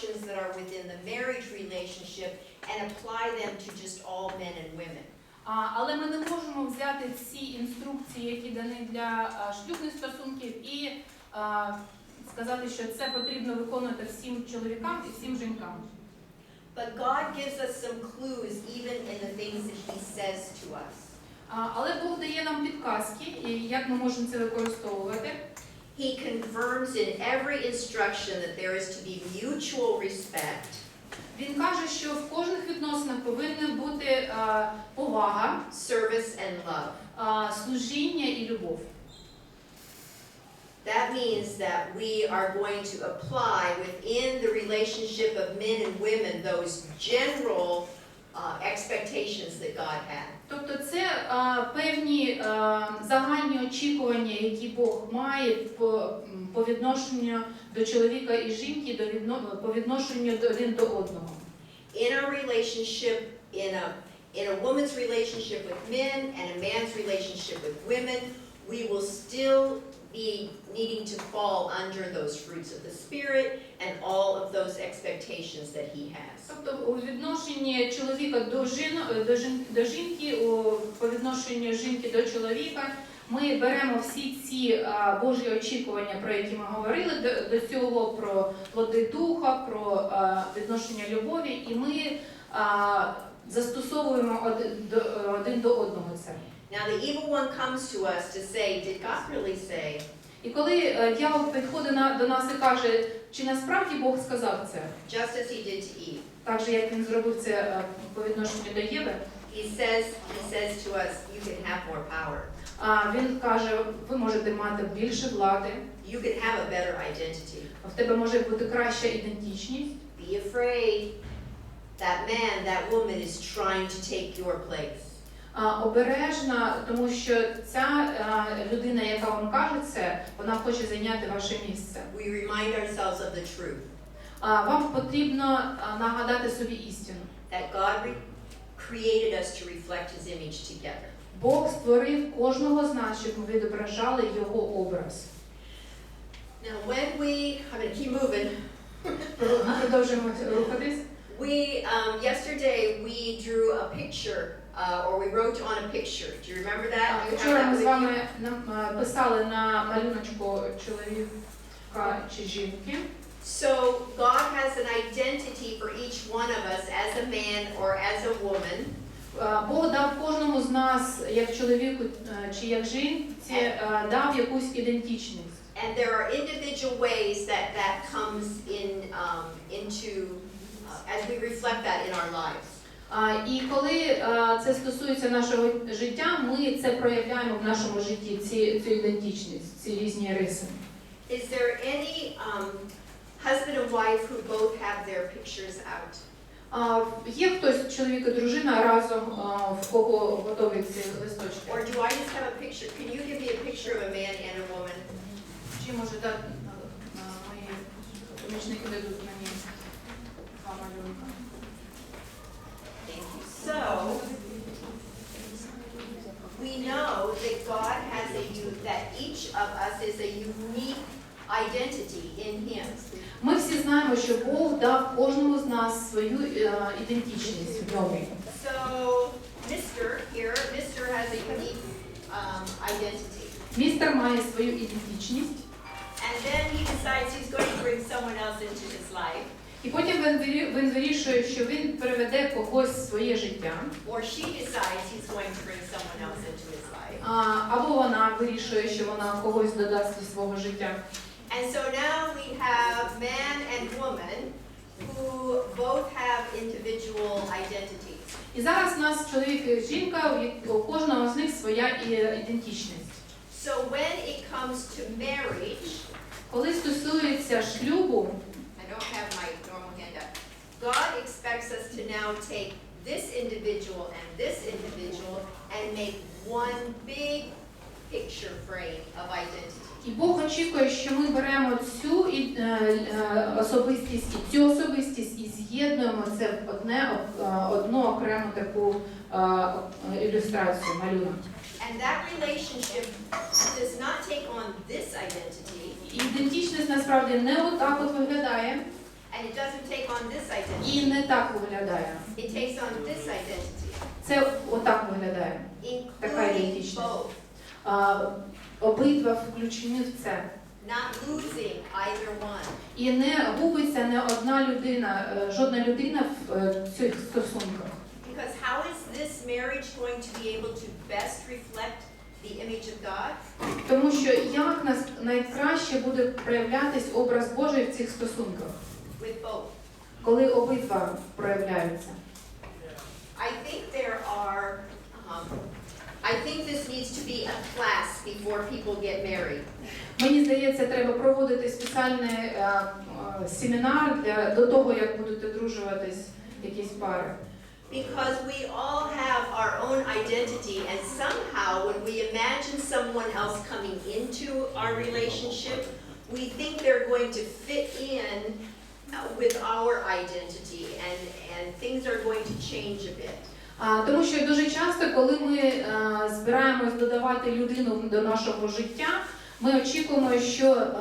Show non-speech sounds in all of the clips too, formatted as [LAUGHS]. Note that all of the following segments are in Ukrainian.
instructions that are within the marriage relationship and apply them to just all men and women. А, але ми не можемо взяти всі інструкції, які дані для а, шлюбних стосунків, і а, сказати, що це потрібно виконувати всім чоловікам і всім жінкам. But God gives us some clues even in the things that He says to us. А, але Бог дає нам підказки, і як ми можемо це використовувати. He confirms in every instruction that there is to be mutual respect, Він каже, що в кожних відносинах повинна бути а, повага, service, and love. а, служіння і любов. That means that we are going to apply within the relationship of men and women those general uh, expectations that God had. Тобто це а, певні а, загальні очікування, які Бог має по, по відношенню до чоловіка і жінки, до відно, по відношенню до один до одного. In our relationship, in a, in a woman's relationship with men and a man's relationship with women, we will still be needing to fall under those fruits of the Spirit and all of those expectations that He has. Тобто у відношенні чоловіка до, жін, до, жін, до жінки, у, по відношенню жінки до чоловіка, ми беремо всі ці а, Божі очікування, про які ми говорили до, до цього, про плоди духа, про а, відношення любові, і ми а, застосовуємо один до, один до одного це. Now, the evil one comes to us to say, Did God really say? І коли е, дьявол підходить на, до нас і каже, чи насправді Бог сказав це, Just as He did to Eve. так же як він зробив це е, по відношенню до Єви, He says, He says to us, You can have more power. а він каже, ви можете мати більше влади, You can have a better identity. в тебе може бути краща ідентичність. Be afraid. That man, that woman is trying to take your place. Обережна, тому що ця людина, яка вам каже це, вона хоче зайняти ваше місце. We remind ourselves of the truth вам потрібно нагадати собі істину. that God created us to reflect His image together. Бог створив кожного з нас, щоб ми відображали його образ. Now, when we, I'm going to keep moving. Продовжуємо рухатись. We, um, yesterday, we drew a picture, uh, or we wrote on a picture. Do you remember that? You have Вчора that ми with з you? вами нам, е, писали на малюночку чоловіка чи жінки. So God has an identity for each one of us as a man or as a woman. Е, Бог дав кожному з нас, як чоловіку е, чи як жінці, е, дав якусь ідентичність. And there are individual ways that that comes in, um, into, uh, as we reflect that in our lives. І коли е, це стосується нашого життя, ми це проявляємо в нашому житті, ці, цю ідентичність, ці різні риси. Is there any um, husband and wife who both have their pictures out? А, Є хтось, чоловік і дружина разом, а, в кого готові ці листочки? Or do I just have a picture? Can you give me a picture of a man and a woman? Чи може дати us is a unique identity in Him. Ми всі знаємо, що Бог дав кожному з нас свою е, ідентичність в ньому. So, Mr. here, Mr. has a unique um, identity. Містер має свою ідентичність, And then he decides he's going to bring someone else into his life, І потім він, він вирішує, що він приведе когось в своє життя, or she decides he's going to bring someone else into his life. а, або вона вирішує, що вона когось додасть зі свого життя. And so now we have man and woman who both have individual identities. І зараз у нас чоловік і жінка, у кожного з них своя ідентичність. So when it comes to marriage, Коли стосується шлюбу, I don't have my normal handout. God expects us to now take this individual and this individual and make one big picture frame of identity. і Бог очікує, що ми беремо цю і- е, е, особистість і цю особистість і з'єднуємо це в одне е, одну окрему таку е, ілюстрацію, малюнок. And that relationship does not take on this identity Ідентичність насправді не отак от виглядає, and it doesn't take on this identity. І не так виглядає. It takes on this identity, Це отак виглядає. Така including ідентичність. both, А, обидва включені в це. not losing either one. І не губиться не одна людина, е, жодна людина в е, цих стосунках. Because how is this marriage going to be able to best reflect the image of God? Тому що як нас найкраще буде проявлятись образ Божий в цих стосунках, With both. коли обидва проявляються. I think there are, um, I think this needs to be a class before people get married. Мені здається, треба проводити спеціальний е, е, семінар для до того, як будуть одружуватись якісь пари. Because we all have our own identity, and somehow when we imagine someone else coming into our relationship, we think they're going to fit in uh, with our identity, and, and things are going to change a bit. А, тому що дуже часто, коли ми е, збираємось додавати людину до нашого життя, ми очікуємо, що е,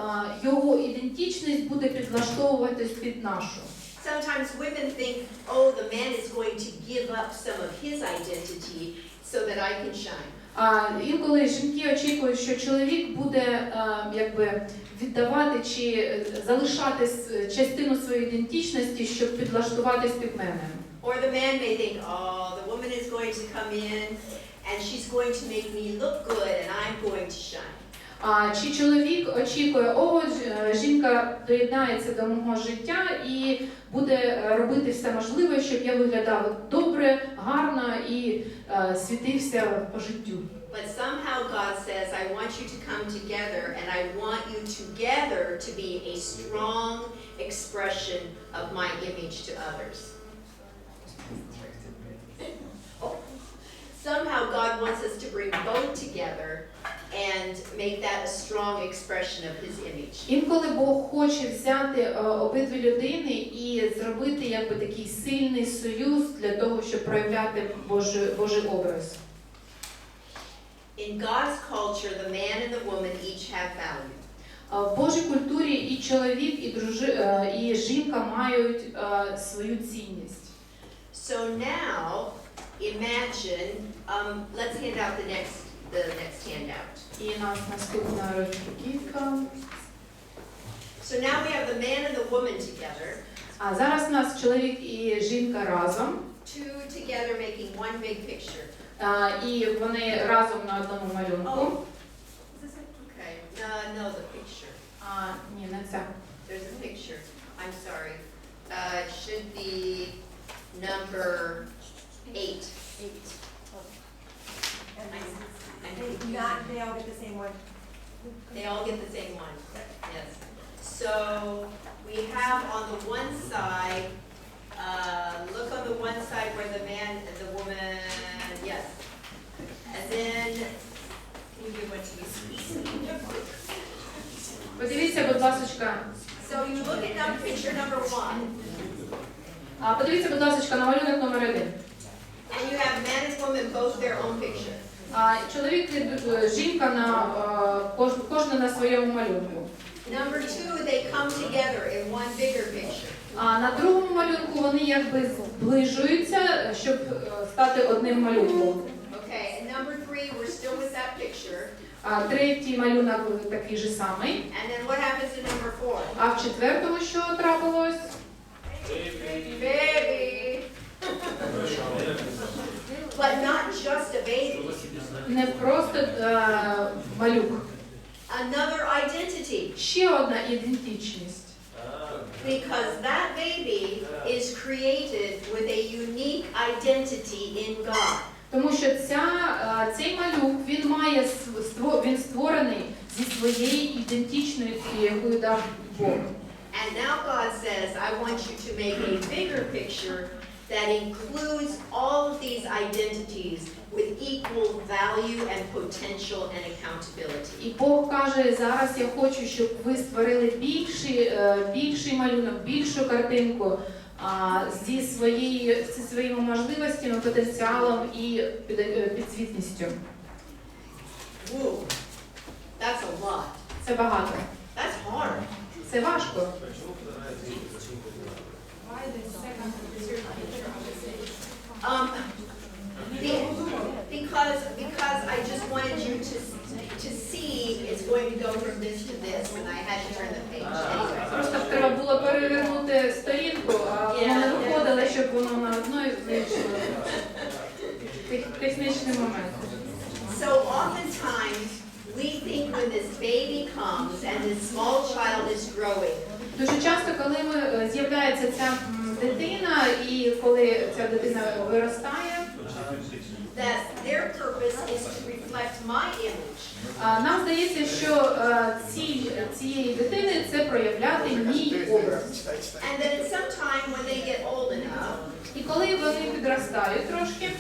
його ідентичність буде підлаштовуватись під нашу. Sometimes women think, oh, the man is going to give up some of his identity so that I can shine. А інколи жінки очікують, що чоловік буде е, якби віддавати чи е, залишати частину своєї ідентичності, щоб підлаштуватись під мене. Or the man may think, oh, the woman is going to come in and she's going to make me look good and I'm going to shine. А чи чоловік очікує, о, ж- е, жінка доєднається до мого життя і буде е, робити все можливе, щоб я виглядав добре, гарно і е, світився по життю. But somehow God says, I want you to come together and I want you together to be a strong expression of my image to others. [LAUGHS] Somehow God wants us to bring both together and make that a strong expression of his image. Інколи Бог хоче взяти е, обидві людини і зробити якби такий сильний союз для того, щоб проявляти Божий, Божий образ. In God's culture, the man and the woman each have value. А В Божій культурі і чоловік, і, дружи, е, і жінка мають е, свою цінність. So now, imagine, um, let's hand out the next, the next handout. І у нас наступна роздруківка. So now we have the man and the woman together, А зараз у нас чоловік і жінка разом. two together making one big picture. А, і вони разом на одному малюнку. Is this it? Okay, uh, no, the picture. А, ні, не ця. There's a picture. I'm sorry. Uh, it should be number eight. And not, they all get the same one. They all get the same one, yes. So we have on the one side, uh, look on the one side where the man and the woman, yes. And then, can you give one to me? Подивіться, будь ласка. So you look at number, picture number one, А, подивіться, будь ласка, на малюнок номер один. and you have man and woman both their own picture. А, чоловік і жінка на е, кожна на своєму малюнку. Number two, they come together in one bigger picture. А на другому малюнку вони якби зближуються, щоб е, стати одним малюнком. Okay, and number three, we're still with that picture. А третій малюнок такий же самий. And then what happens to number four? А в четвертому що трапилось? Baby. But not just a baby, Не просто е, малюк, another identity. ще одна ідентичність. Because that baby is created with a unique identity in God. Тому що ця, е, цей малюк він має св- ство- він створений зі своєї ідентичної, яку дав Бог. And now God says, I want you to make a bigger picture that includes all of these identities with equal value and potential and accountability. І Бог каже, зараз я хочу, щоб ви створили більший, е, більший малюнок, більшу картинку а, зі, своєю, зі своїми можливостями, потенціалом і під- е, підзвітністю. That's a lot. Це багато. That's hard. Це важко. Why the second picture opposite? Um, be- because, because I just wanted you to, to see it's going to go from this to this, and I had to turn the page anyway. Просто треба було перевернути сторінку, а воно не Yeah, виходило, щоб воно на одної вийшло. Тех- Технічний момент. So oftentimes, we think when this baby comes and this small child is growing, Дуже часто, коли ми е, з'являється ця дитина, і коли ця дитина виростає, нам здається, що е, ціль цієї дитини це проявляти мій образ. І коли вони підростають трошки,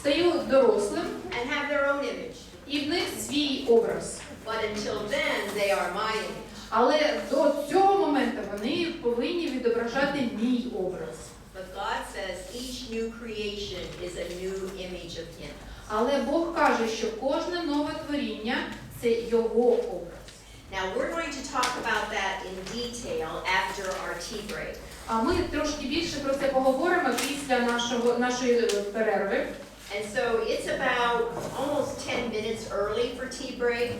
стають дорослим, і в них свій образ. But until then, they are my image. Але до цього моменту вони повинні відображати мій образ. But God says each new creation is a new image of Him. Але Бог каже, що кожне нове творіння це його образ. Now, we're going to talk about that in detail after our tea break. А ми трошки більше про це поговоримо після нашого нашої е, перерви. And so it's about almost 10 minutes early for tea break.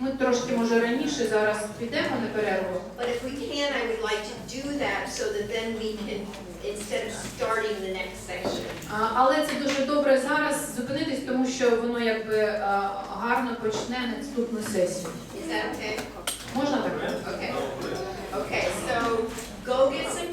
Ми трошки може раніше зараз підемо на перерву. But if we can, I would like to do that so that then we can, instead of starting the next section, А, Але це дуже добре зараз зупинитись, тому що воно якби гарно почне наступну сесію. is that okay? Можна так? Okay. Okay, so go get some